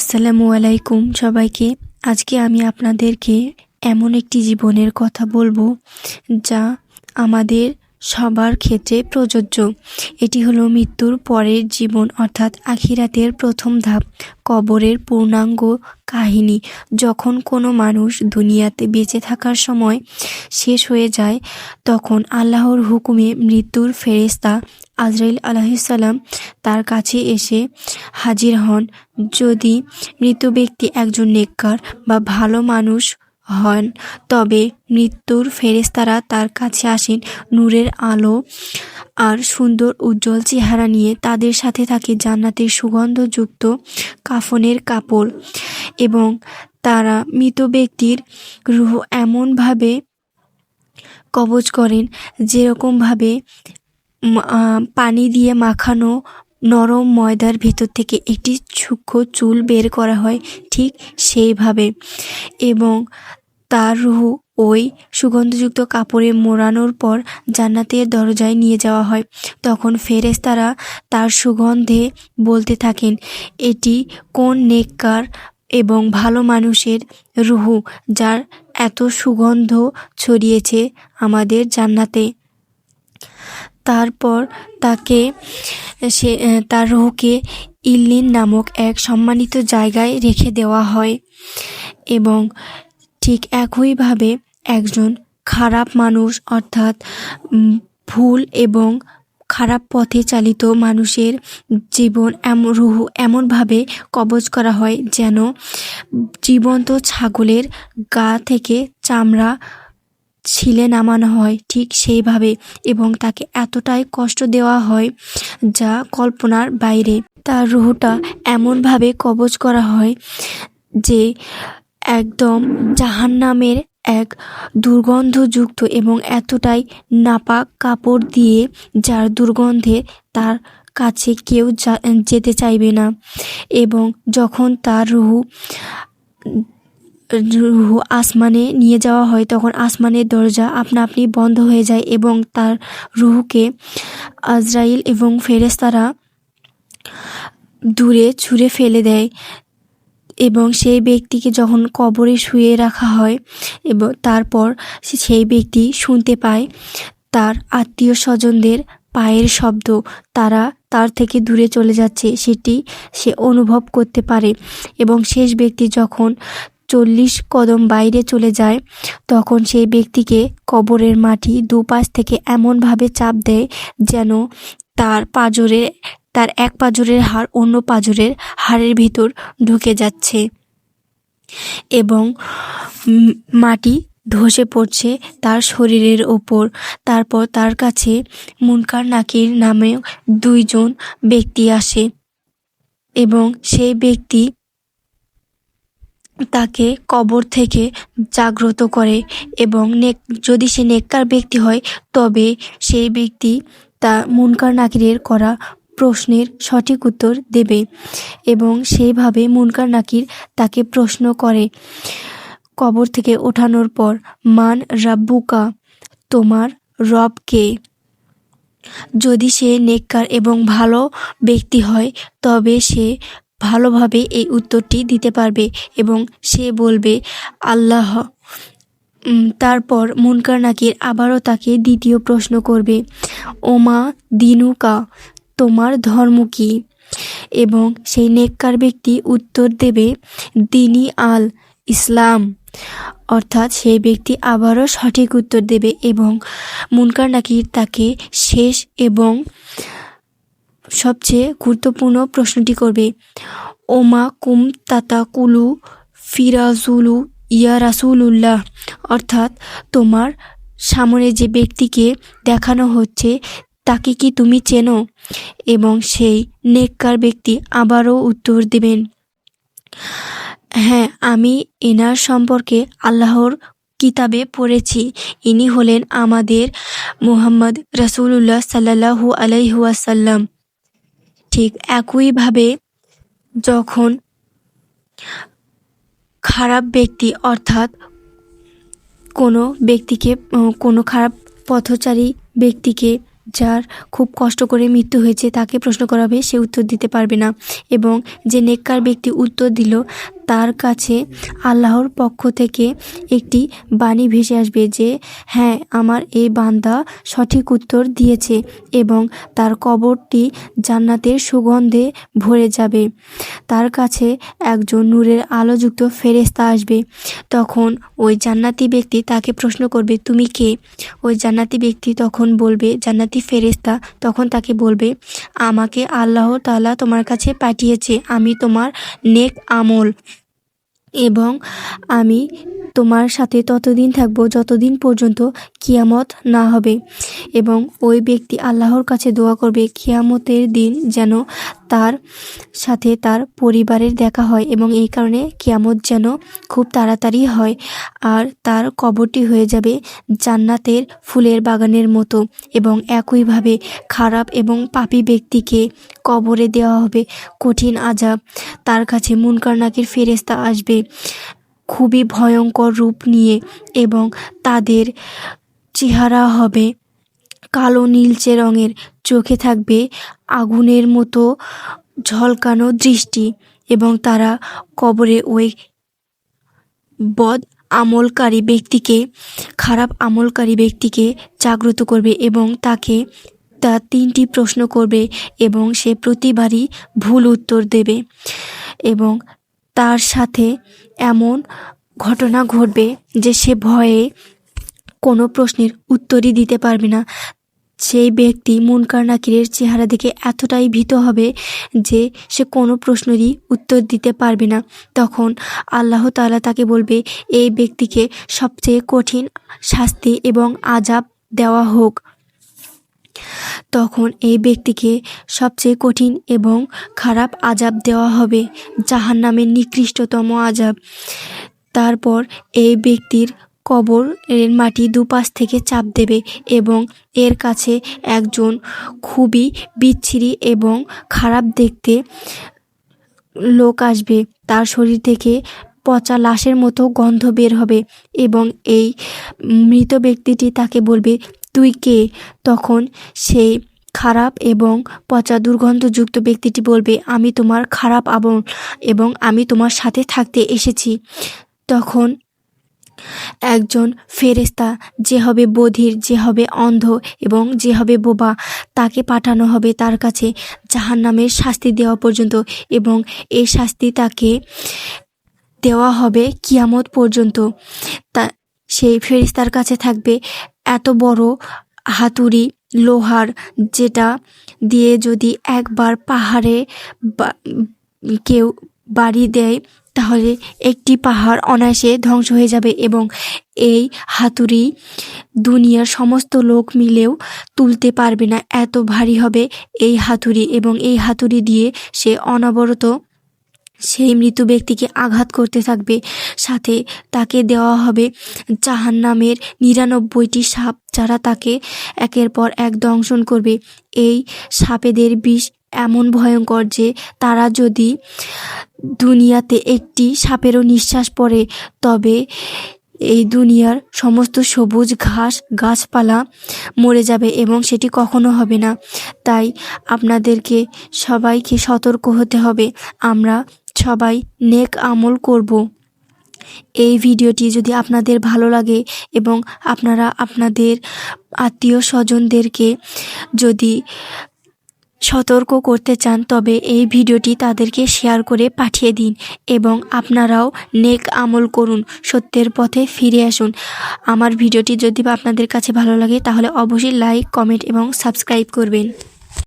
আসসালামু আলাইকুম সবাইকে। আজকে আমি আপনাদেরকে এমন একটি জীবনের কথা বলব যা আমাদের সবার ক্ষেত্রে প্রযোজ্য। এটি হলো মৃত্যুর পরের জীবন অর্থাৎ আখিরাতের প্রথম ধাপ, কবরের পূর্ণাঙ্গ কাহিনী। যখন কোনো মানুষ দুনিয়াতে বেঁচে থাকার সময় শেষ হয়ে যায়, তখন আল্লাহর হুকুমে মৃত্যুর ফেরেস্তা আজরাইল আলাহিসাল্লাম তার কাছে এসে হাজির হন। যদি মৃত ব্যক্তি একজন নেককার বা ভালো মানুষ হন, তবে মৃত্যুর ফেরেস্তারা তার কাছে আসেন নূরের আলো আর সুন্দর উজ্জ্বল চেহারা নিয়ে তাদের সাথে থাকে জান্নাতের সুগন্ধযুক্ত কাফনের কাপড় এবং তারা মৃত ব্যক্তির রুহ এমনভাবে কবজ করেন যেরকমভাবে পানি দিয়ে মাখানো নরম ময়দার ভেতর থেকে একটি সূক্ষ্ম চুল বের করা হয় ঠিক সেইভাবে। এবং তার রুহু ওই সুগন্ধযুক্ত কাপড়ে মোড়ানোর পর জান্নাতের দরজায় নিয়ে যাওয়া হয়। তখন ফেরেস্তারা তার সুগন্ধে বলতে থাকেন, এটি কোন নেককার এবং ভালো মানুষের রুহু যার এত সুগন্ধ ছড়িয়েছে আমাদের জান্নাতে? তারপর তাকে, সে, তার রুহকে ইল্লিন নামক এক সম্মানিত জায়গায় রেখে দেওয়া হয় এবং ঠিক একইভাবে একজন খারাপ মানুষ অর্থাৎ ভুল এবং খারাপ পথে চালিত মানুষের জীবন এমন রুহু এমনভাবে কবজ করা হয় যেন জীবন্ত ছাগলের গা থেকে চামড়া ছিলে নামানো হয় ঠিক সেইভাবে এবং তাকে এতটাই কষ্ট দেওয়া হয় যা কল্পনার বাইরে। তার রুহটা এমনভাবে কবজ করা হয় যে একদম জাহান্নামের এক দুর্গন্ধযুক্ত এবং এতটাই নাপাক কাপড় দিয়ে যার দুর্গন্ধে তার কাছে কেউ যেতে চাইবে না। এবং যখন তার রুহু আসমানে নিয়ে যাওয়া হয়, তখন আসমানের দরজা আপনা আপনি বন্ধ হয়ে যায় এবং তার রুহুকে আজরাইল এবং ফেরেস্তারা দূরে ছুঁড়ে ফেলে দেয় এবং সেই ব্যক্তিকে যখন কবরে শুয়ে রাখা হয় এবং তারপর সেই ব্যক্তি শুনতে পায়, তার আত্মীয় স্বজনদের পায়ের শব্দ, তারা তার থেকে দূরে চলে যাচ্ছে, সেটি সে অনুভব করতে পারে এবং শেষ ব্যক্তি যখন চল্লিশ কদম বাইরে চলে যায়, তখন সেই ব্যক্তিকে কবরের মাটি দুপাশ থেকে এমনভাবে চাপ দেয় যেন তার পাজরে, তার এক পাজরের হাড় অন্য পাজরের হাড়ের ভিতর ঢুকে যাচ্ছে এবং মাটি ধসে পড়ছে তার শরীরের ওপর। তারপর তার কাছে মুনকার নাকির নামে দুইজন ব্যক্তি আসে এবং সেই ব্যক্তি তাকে কবর থেকে জাগ্রত করে এবং নেক, যদি সে নেককার ব্যক্তি হয়, তবে সেই ব্যক্তি তা মুনকার নাকিরের করা প্রশ্নের সঠিক উত্তর দেবে এবং সেইভাবে মুনকার নাকির তাকে প্রশ্ন করে কবর থেকে ওঠানোর পর, মান রাব্বুকা, তোমার রব কে? যদি সে নেককার এবং ভালো ব্যক্তি হয়, তবে সে ভালোভাবে এই উত্তরটি দিতে পারবে এবং সে বলবে, আল্লাহ তারপর মুনকার নাকির আবারও তাকে দ্বিতীয় প্রশ্ন করবে, ওমা দিনুকা, তোমার ধর্ম কি? এবং সেই নেককার ব্যক্তি উত্তর দেবে, দিনী আল ইসলাম। অর্থাৎ সেই ব্যক্তি আবারও সঠিক উত্তর দেবে এবং মুনকার নাকির তাকে শেষ এবং সবচেয়ে গুরুত্বপূর্ণ প্রশ্নটি করবে। ওমা কুম তাতা কুলু ফিরাজুলু ইয়া রাসুলুল্লাহ। অর্থাৎ তোমার সামনে যে ব্যক্তিকে দেখানো হচ্ছে, তাকে কি তুমি চেনো? এবং সেই নেককার ব্যক্তি আবারও উত্তর দেবেন। হ্যাঁ আমি এনার সম্পর্কে আল্লাহর কিতাবে পড়েছি। ইনি হলেন আমাদের মুহাম্মদ রসুল্লাহ সাল্লাহু আলাইহুয়াসাল্লাম ঠিক একইভাবে যখন খারাপ ব্যক্তি অর্থাৎ কোনো ব্যক্তিকে কোনো খারাপ পথচারী ব্যক্তিকে যার খুব কষ্ট করে মৃত্যু হয়েছে তাকে প্রশ্ন করা হবে, সে উত্তর দিতে পারবে না। এবং যে নেককার ব্যক্তি উত্তর দিল তার কাছে আল্লাহর পক্ষ থেকে একটি বাণী ভেসে আসবে যে হ্যাঁ আমার এই বান্দা সঠিক উত্তর দিয়েছে এবং তার কবরটি জান্নাতের সুগন্ধে ভরে যাবে। তার কাছে একজন নূরের আলোযুক্ত ফেরেস্তা আসবে। তখন ওই জান্নাতি ব্যক্তি তাকে প্রশ্ন করবে, তুমি কে? ওই জান্নাতি ব্যক্তি তখন বলবে, জান্নাতি ফেরেস্তা তখন তাকে বলবে, আমাকে আল্লাহ তাআলা তোমার কাছে পাঠিয়েছে, আমি তোমার নেক আমল। এবং আমি তোমার সাথে ততদিন থাকব, যতদিন পর্যন্ত কিয়ামত না হবে। এবং ওই ব্যক্তি আল্লাহর কাছে দোয়া করবে, কিয়ামতের দিন যেন তার সাথে তার পরিবারের দেখা হয় এবং এই কারণে কিয়ামত যেন খুব তাড়াতাড়ি হয় আর তার কবরটি হয়ে যাবে জান্নাতের ফুলের বাগানের মতো এবং একইভাবে খারাপ এবং পাপি ব্যক্তিকে কবরে দেওয়া হবে কঠিন আজাব তার কাছে মুনকার নাকির ফেরেস্তা আসবে। খুবই ভয়ঙ্কর রূপ নিয়ে এবং তাদের চেহারা হবে কালো নীলচে রঙের। চোখে থাকবে আগুনের মতো ঝলকানো দৃষ্টি এবং তারা কবরে ওই বদ আমলকারী ব্যক্তিকে, খারাপ আমলকারী ব্যক্তিকে জাগ্রত করবে এবং তাকে তার তিনটি প্রশ্ন করবে এবং সে প্রতিবারই ভুল উত্তর দেবে এবং তার সাথে এমন ঘটনা ঘটবে যে সে ভয়ে কোনো প্রশ্নের উত্তরই দিতে পারবে না। সেই ব্যক্তি মুনকার নাকিরের চেহারা দেখে এতটাই ভীত হবে যে সে কোনো প্রশ্নেরই উত্তর দিতে পারবে না। তখন আল্লাহ তাআলা তাকে বলবে, এই ব্যক্তিকে সবচেয়ে কঠিন শাস্তি এবং আজাব দেওয়া হোক। তখন এই ব্যক্তিকে সবচেয়ে কঠিন এবং খারাপ আজাব দেওয়া হবে জাহান নামের নিকৃষ্টতম আজাব তারপর এই ব্যক্তির কবর এর মাটি দুপাশ থেকে চাপ দেবে এবং এর কাছে একজন খুবই বিচ্ছিরি এবং খারাপ দেখতে লোক আসবে। তার শরীর থেকে পচা লাশের মতো গন্ধ বের হবে এবং এই মৃত ব্যক্তিটি তাকে বলবে তুই কে? তখন সেই খারাপ এবং পচা দুর্গন্ধযুক্ত ব্যক্তিটি বলবে, আমি তোমার খারাপ আবন এবং আমি তোমার সাথে থাকতে এসেছি। তখন একজন ফেরেস্তা যে হবে বধির, যে হবে অন্ধ এবং যে হবে বোবা, তাকে পাঠানো হবে তার কাছে জাহান নামের শাস্তি দেওয়া পর্যন্ত এবং এই শাস্তি তাকে দেওয়া হবে কিয়ামত পর্যন্ত। তা, সেই ফেরিস্তার কাছে থাকবে এত বড় হাতুড়ি লোহার যেটা দিয়ে যদি একবার পাহাড়ে কেউ বাড়ি দেয়, তাহলে একটি পাহাড় অনায়াসে ধ্বংস হয়ে যাবে এবং এই হাতুড়ি দুনিয়ার সমস্ত লোক মিলেও তুলতে পারবে না। এত ভারী হবে এই হাতুড়ি এবং এই হাতুড়ি দিয়ে সে অনবরত সেই মৃত ব্যক্তিকে আঘাত করতে থাকবে। সাথে তাকে দেওয়া হবে জাহান নামের নিরানব্বইটি সাপ, যারা তাকে একের পর এক দংশন করবে। এই সাপেদের বিষ এমন ভয়ঙ্কর যে তারা যদি দুনিয়াতে একটি সাপেরও নিঃশ্বাস পড়ে, তবে এই দুনিয়ার সমস্ত সবুজ ঘাস, গাছপালা মরে যাবে এবং সেটি কখনো হবে না। তাই আপনাদেরকে সবাইকে সতর্ক হতে হবে। আমরা সবাই নেক আমল করব। এই ভিডিওটি যদি আপনাদের ভালো লাগে এবং আপনারা আপনাদের আত্মীয় স্বজনদেরকে যদি সতর্ক করতে চান, তবে এই ভিডিওটি তাদেরকে শেয়ার করে পাঠিয়ে দিন এবং আপনারাও নেক আমল করুন, সত্যের পথে ফিরে আসুন। আমার ভিডিওটি যদি আপনাদের কাছে ভালো লাগে, তাহলে অবশ্যই লাইক, কমেন্ট এবং সাবস্ক্রাইব করবেন।